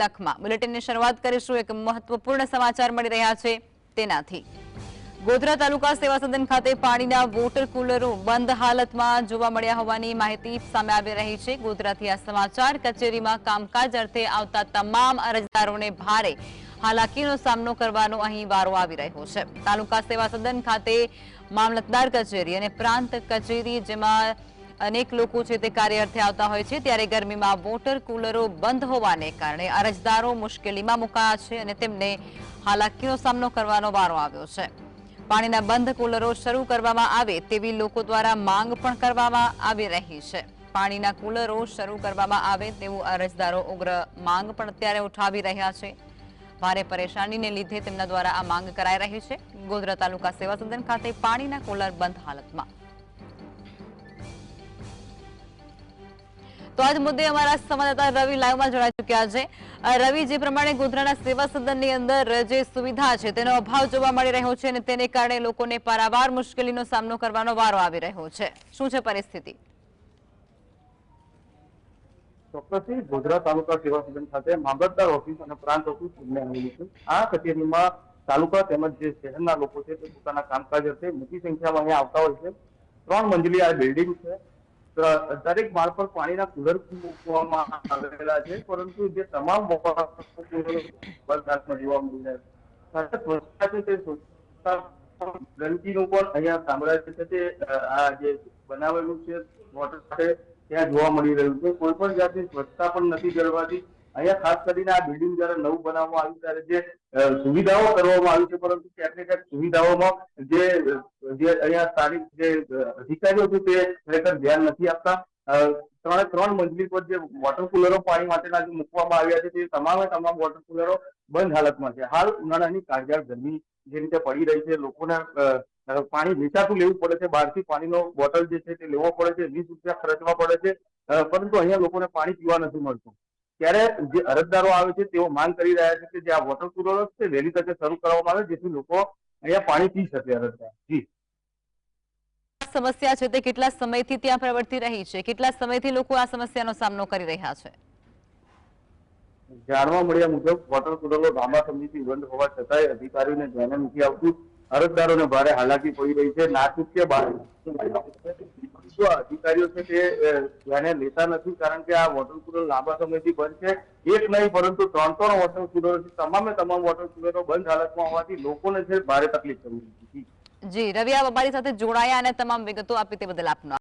લખમાં. બુલેટિનની શરૂઆત કરીશું. એક મહત્વપૂર્ણ સમાચાર મળી રહ્યા છે તેનાથી. ગોધરા તાલુકા સેવા સદન ખાતે પાણીના વોટર કુલરો બંધ હાલતમાં જોવા મળ્યા હોવાની માહિતી સામે આવી રહી છે. ગોધરાથી આ સમાચાર કચેરીમાં કામકાજ અર્થે આવતા તમામ અરજદારોને ભારે હાલાકીનો સામનો કરવાનો અહીં વારો આવી રહ્યો છે. તાલુકા સેવા સદન ખાતે મામલતદાર કચેરી અને પ્રાંત કચેરી, જેમાં અનેક લોકો છે તે કાર્ય અર્થે આવતા હોય છે, ત્યારે ગરમીમાં વોટર કુલરો બંધ હોવાને કારણે અરજદારો મુશ્કેલીમાં મુકાયા છે અને તેમને હાલાકીનો સામનો કરવાનો વારો આવ્યો છે. પાણીના બંધ કુલરો શરૂ કરવામાં આવે તેવી લોકો દ્વારા માંગ પણ કરવામાં આવી રહી છે. પાણીના કુલરો શરૂ કરવામાં આવે તેવું અરજદારો ઉગ્ર માંગ પણ અત્યારે ઉઠાવી રહ્યા છે. ભારે પરેશાનીને લીધે તેમના દ્વારા આ માંગ કરાઈ રહી છે. ગોધરા તાલુકા સેવા સદન ખાતે પાણીના કુલર બંધ હાલતમાં. તો આજ મુદ્દે અમારા સંવાદદાતા રવિ લાઈવમાં જોડાઈ ચુક્યા છે. રવિ, જે પ્રમાણે ગોધરાના સેવા સદનની અંદર જે સુવિધા છે, તેનો અભાવ જોવા મળી રહ્યો છે અને તેને કારણે લોકોને પારાવાર મુશ્કેલીનો સામનો કરવાનો વારો આવી રહ્યો છે. શું છે પરિસ્થિતિ? ચોક્કસથી ગોધરા તાલુકા સેવા સદન ખાતે મામલતદાર ઓફિસ અને પ્રાંત ઓફિસ બંને આવેલી છે. આ કચેરીમાં તાલુકા તેમજ જે શહેરના લોકો છે, તે પોતાના કામકાજ અર્થે મોટી સંખ્યામાં અહીંયા આવતા હોય છે. ત્રણ મંજિલી આ બિલ્ડિંગ છે. દરેક માળ પર પાણીના કુલર મૂકવામાં આવેલા છે, પરંતુ જે તમામ મોટા જોવા મળી રહ્યા છે ગંદકીનું પણ અહીંયા સામ્રાજ્ય છે તે આ જે બનાવેલું છે વોટર માટે ત્યાં જોવા મળી રહ્યું છે. કોઈ પણ જાતની સ્વચ્છતા પણ નથી જળવાતી. અહીંયા ખાસ કરીને આ બિલ્ડિંગ જયારે નવું બનાવવામાં આવ્યું, ત્યારે જે સુવિધાઓ કરવામાં આવી છે, પરંતુ ક્યાંક ને ક્યાંક સુવિધાઓમાં જે જે અહીંયા સ્થાનિક જે અધિકારીઓ છે તે ખરેખર ધ્યાન નથી આપતા. ત્રણે, ત્રણ મંજિલ પર જે વોટર કુલરો પાણી માટેના જે મૂકવામાં આવ્યા છે તે તમામે તમામ વોટર કુલરો બંધ હાલતમાં છે. હાલ ઉનાળાની કાળજાળ ગરમી જે રીતે પડી રહી છે, લોકોને પાણી વેચાતું લેવું પડે છે, બહારથી પાણીનો બોટલ જે છે તે લેવો પડે છે, વીસ રૂપિયા ખર્ચવા પડે છે પરંતુ અહીંયા લોકોને પાણી પીવા નથી મળતું. ત્યારે જે અરજદારો આવે છે તેઓ માંગ કરી રહ્યા છે કે જે આ વોટર કુલરો છે વહેલી તકે શરૂ કરવામાં આવે, જેથી લોકો અહીંયા પાણી પી શકે અરજદાર. જી. સમસ્યા છે તે કેટલા સમયથી ત્યાં પ્રવર્તી રહી છે? કેટલા સમયથી લોકો આ સમસ્યાનો સામનો કરી રહ્યા છે? જાણવા મળ્યા મુજબ વોટર કુલરો લાંબા સમયથી બંધ હોવા છતાંય અધિકારીઓને ધ્યાને નથી આવતું. અરજદારોને ભારે હાલાકી પડી રહી છે. ના ચૂકીએ બહાર અધિકારીઓ છે તે ધ્યાને લેતા નથી કારણ કે આ વોટર કુલર લાંબા સમયથી બંધ છે. એક નહીં, પરંતુ ત્રણ ત્રણ વોટર કુલરો તમામે તમામ વોટર કુલરો બંધ હાલતમાં હોવાથી લોકોને છે ભારે તકલીફ પડી રહી છે. જી રવિ આપ અમારી સાથે જોડાયા અને તમામ વિગતો આપી તે બદલ આપનો